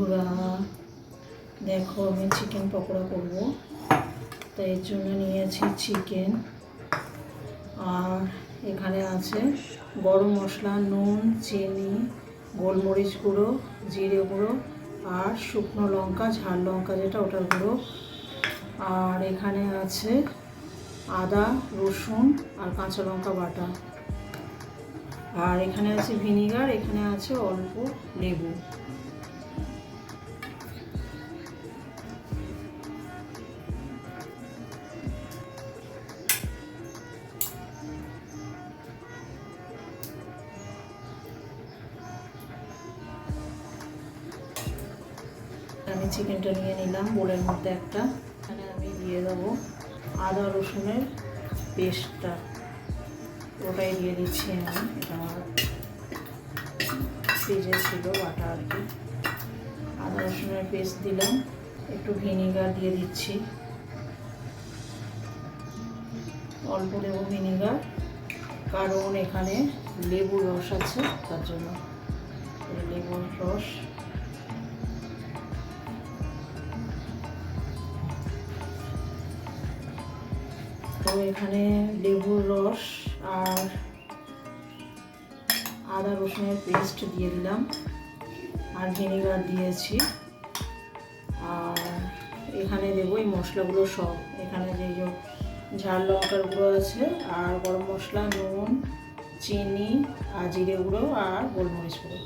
বন্ধুরা, দেখো আমি চিকেন পকোড়া করব। তো এর জন্য নিয়েছি চিকেন আর এখানে আছে গরম মশলা, নুন, চিনি, গোলমরিচ গুঁড়ো, জিরে গুঁড়ো আর শুকনো লঙ্কা, ঝাল লঙ্কা যেটা ওটার গুঁড়ো। আর এখানে আছে আদা, রসুন আর কাঁচা লঙ্কা বাটা। আর এখানে আছে ভিনিগার, এখানে আছে অল্প লেবু। চিকেনটা নিয়ে নিলাম, বোলের মধ্যে একটা। এখানে আমি দিয়ে দেবো আদা রসুনের পেস্টটা। ওটাই দিয়ে দিচ্ছি আমি, এটা ফ্রিজে ছিল, বাটা আর কি। আদা রসুনের পেস্ট দিলাম, একটু ভিনিগার দিয়ে দিচ্ছি। অল্প দেবো ভিনিগার, কারণ এখানে লেবুর রস আছে, তার জন্য। লেবুর রস তো এখানে লেবুর রস আর আদা রসুনের পেস্ট দিয়ে দিলাম আর ভিনেগার দিয়েছি। আর এখানে দেবো এই মশলাগুলো সব। এখানে যে ঝাল লঙ্কার গুঁড়ো আছে আর গরম মশলা, নুন, চিনি, আর জিরে গুঁড়ো আর গোলমরিচ গুঁড়ো।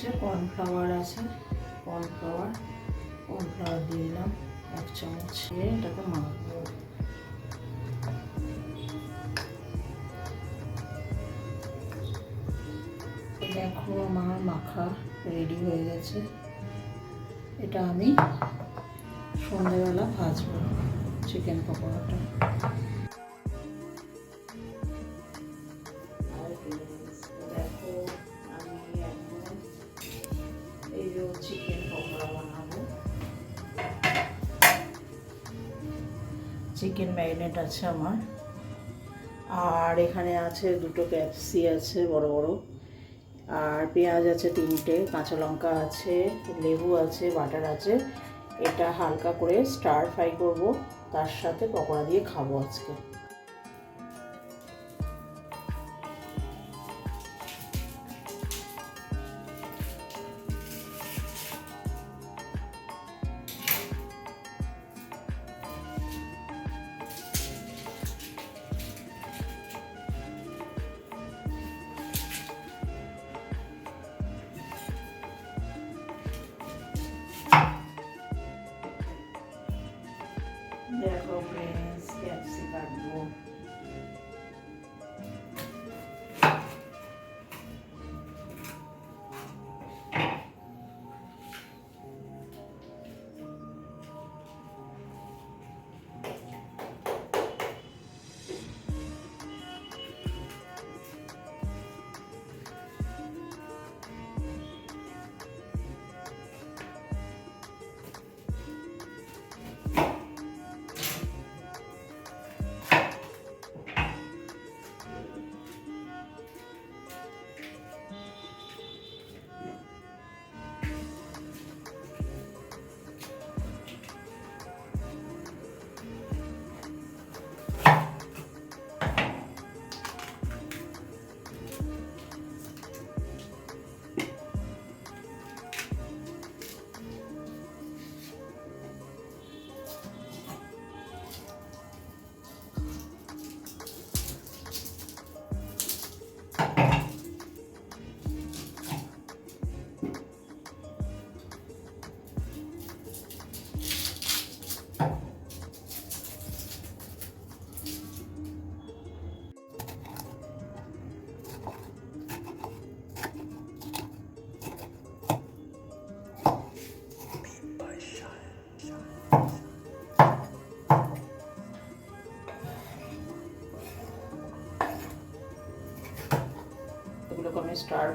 হচ্ছে কর্নফ্লাওয়ার আছে। কর্নফ্লাওয়ার কর্নফ্লাওয়ার দিয়ে দিলাম এক চামচ। দিয়ে এটাকে মাখবো। দেখো আমার মাখা রেডি হয়ে গেছে। এটা আমি সন্ধ্যেবেলা ভাজবো চিকেন পকোড়াটা। চিকেন ম্যারিনেট আছে আমার। আর এখানে আছে দুটো ক্যাপসি আছে বড় বড়। আর পেঁয়াজ আছে তিনটে, কাঁচা লঙ্কা আছে, লেবু আছে, বাটার আছে। এটা হালকা করে স্টার ফ্রাই করব, তার সাথে পকোড়া দিয়ে খাব আজকে। দেখো ফ্রেন্ডস ক্যাপসি কাটবো এগুলোকে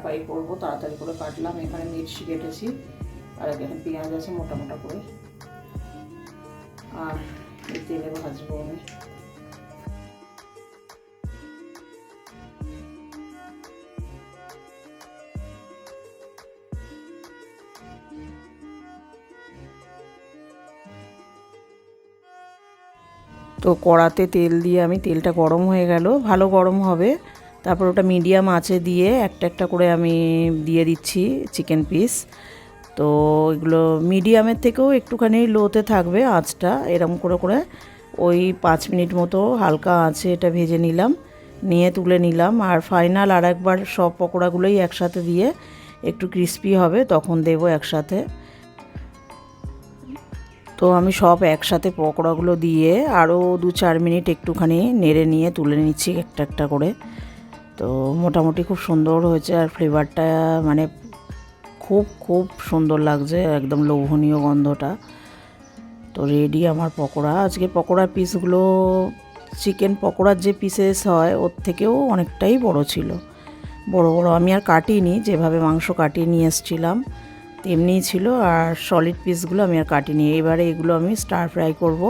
চাপাই করব, তাড়াতাড়ি করে কাটলাম, এখানে মির্চি কেটেছি, আর এখানে পেঁয়াজ আছে মোটা মোটা করে। আর তেলে ভাজবো আমি। তো কড়াতে তেল দিয়ে আমি, তেলটা গরম হয়ে গেল, ভালো গরম হবে। তারপর ওটা মিডিয়াম আঁচে দিয়ে একটা একটা করে আমি দিয়ে দিচ্ছি চিকেন পিস। তো এগুলো মিডিয়ামের থেকেও একটুখানি লোতে থাকবে আঁচটা এরকম করে করে ওই পাঁচ মিনিট মতো হালকা আঁচে এটা ভেজে নিলাম, নিয়ে তুলে নিলাম। আর ফাইনাল আর একবার সব পকোড়াগুলোই একসাথে দিয়ে একটু ক্রিস্পি হবে, তখন দেবো একসাথে। তো আমি সব একসাথে পকোড়াগুলো দিয়ে আরও দু চার মিনিট একটুখানি নেড়ে নিয়ে তুলে নিচ্ছি একটা একটা করে। তো মোটামুটি খুব সুন্দর হয়েছে আর ফ্লেভারটা মানে খুব খুব সুন্দর লাগছে, একদম লোভনীয় গন্ধটা। তো রেডি আমার পকোড়া। আজকে পকোড়ার পিসগুলো চিকেন পকোড়ার যে পিসেস হয়, ওর থেকেও অনেকটাই বড় ছিল। বড় বড় আমি আর কাটিনি, যেভাবে মাংস কাটিয়ে নিয়ে এসেছিলাম, তেমনিই ছিল। আর সলিড পিসগুলো আমি আর কাটিনি। এবারে এগুলো আমি স্টার ফ্রাই করব।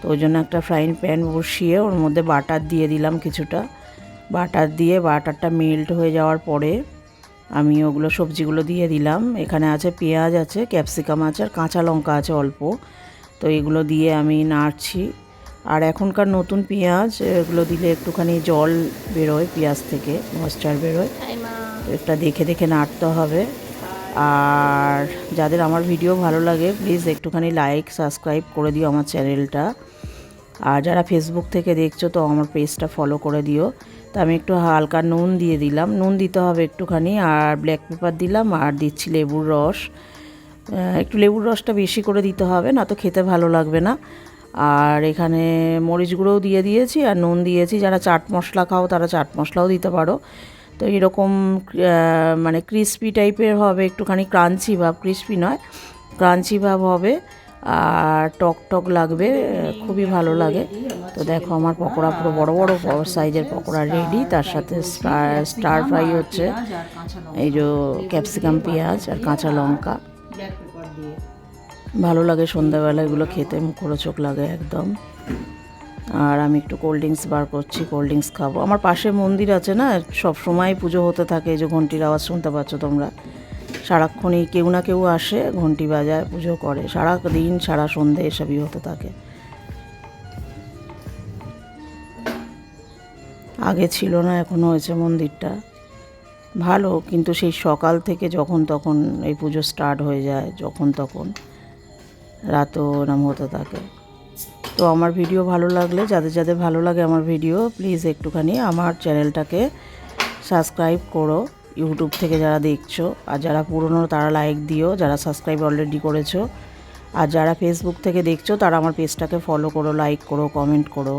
তো ওই জন্য একটা ফ্রাইং প্যান বসিয়ে ওর মধ্যে বাটার দিয়ে দিলাম কিছুটা। বাটার দিয়ে, বাটারটা মেল্ট হয়ে যাওয়ার পরে আমি ওগুলো সবজিগুলো দিয়ে দিলাম। এখানে আছে পেঁয়াজ আছে ক্যাপসিকাম আছে, আর কাঁচা লঙ্কা আছে অল্প। তো এগুলো দিয়ে আমি নাড়ছি। আর এখনকার নতুন পেঁয়াজ, এগুলো দিলে একটুখানি জল বেরোয় পেঁয়াজ থেকে ময়েশ্চার বেরোয়। এটা দেখে দেখে নাড়তে হবে। আর যাদের আমার ভিডিও ভালো লাগে প্লিজ একটুখানি লাইক সাবস্ক্রাইব করে দিও আমার চ্যানেলটা আর যারা ফেসবুক থেকে দেখছ, তো আমার পেজটা ফলো করে দিও। তো আমি একটু হালকা নুন দিয়ে দিলাম। নুন দিতে হবে একটুখানি আর ব্ল্যাক পেপার দিলাম আর দিচ্ছি লেবুর রস। একটু লেবুর রসটা বেশি করে দিতে হবে, না তো খেতে ভালো লাগবে না। আর এখানে মরিচ গুঁড়োও দিয়ে দিয়েছি আর নুন দিয়েছি। যারা চাট মশলা খাও তারা চাট মশলাও দিতে পারো। তো এরকম মানে ক্রিস্পি টাইপের হবে, একটুখানি ক্রাঞ্চি ভাব ক্রিস্পি নয় ক্রাঞ্চি ভাব হবে। আর টক টক লাগবে, খুবই ভালো লাগে। তো দেখো আমার পকোড়া পুরো বড় বড় সাইজের পকোড়া রেডি তার সাথে স্টার ফ্রাই হচ্ছে। এই যে ক্যাপসিকাম, পেঁয়াজ আর কাঁচা লঙ্কা। ভালো লাগে সন্ধ্যাবেলা এগুলো খেতে, মুখরোচক লাগে একদম। আর আমি একটু কোল্ড ড্রিঙ্কস বার করছি কোল্ড ড্রিঙ্কস খাব। আমার পাশে মন্দির আছে না সব সময় পুজো হতে থাকে, এই যে ঘন্টির আওয়াজ শুনতে পাচ্ছ তোমরা। সারাক্ষণই কেউ না কেউ আসে ঘন্টি বাজায়, পুজো করে। সারা দিন, সারা সন্ধে এসবই হতে থাকে আগে ছিল না, এখন হয়েছে মন্দিরটা। ভালো, কিন্তু সেই সকাল থেকে যখন তখন এই পুজো স্টার্ট হয়ে যায়, যখন তখন রাতও এরম হতে থাকে তো আমার ভিডিও ভালো লাগলে, যাদের যাদের ভালো লাগে আমার ভিডিও প্লিজ একটুখানি আমার চ্যানেলটাকে সাবস্ক্রাইব করো। ইউটিউব থেকে যারা দেখছ, আর যারা পুরনো তারা লাইক দিও, যারা সাবস্ক্রাইব অলরেডি করেছ, আর যারা ফেসবুক থেকে দেখছ, তারা আমার পেজটাকে ফলো করো লাইক করো কমেন্ট করো।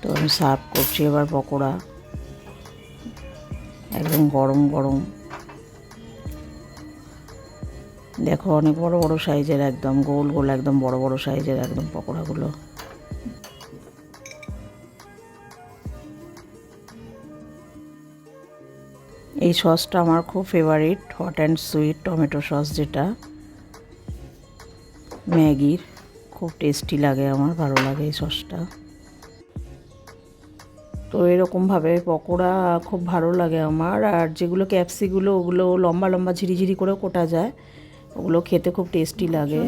তো আমি সার্ভ করছি এবার পকোড়া। একদম গরম গরম। দেখো, অনেক বড় বড় সাইজের একদম, গোল গোল একদম বড় বড় সাইজের একদম পকোড়াগুলো। এই সসটা আমার খুব favourite hot and sweet tomato sauce যেটা। ম্যাগির, খুব টেস্টি লাগে, আমার ভালো লাগে এই সসটা। তো এরকমভাবে পকোড়া খুব ভালো লাগে আমার, আর যেগুলো ক্যাপসিগুলো, ওগুলো লম্বা লম্বা ঝিরিঝিরি করে কোটা যায়। ওগুলো খেতে খুব টেস্টি লাগে।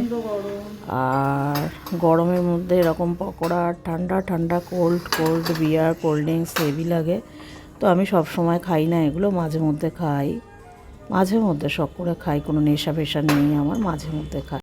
আর গরমের মধ্যে এরকম পকোড়া আর ঠান্ডা ঠান্ডা cold cold beer cold drinks heavy লাগে। তো আমি সব সময় খাই না এগুলো মাঝে মধ্যে খাই। মাঝে মধ্যে শখ করে খাই কোনো নেশা পেশা নেই আমার মাঝে মধ্যে খাই।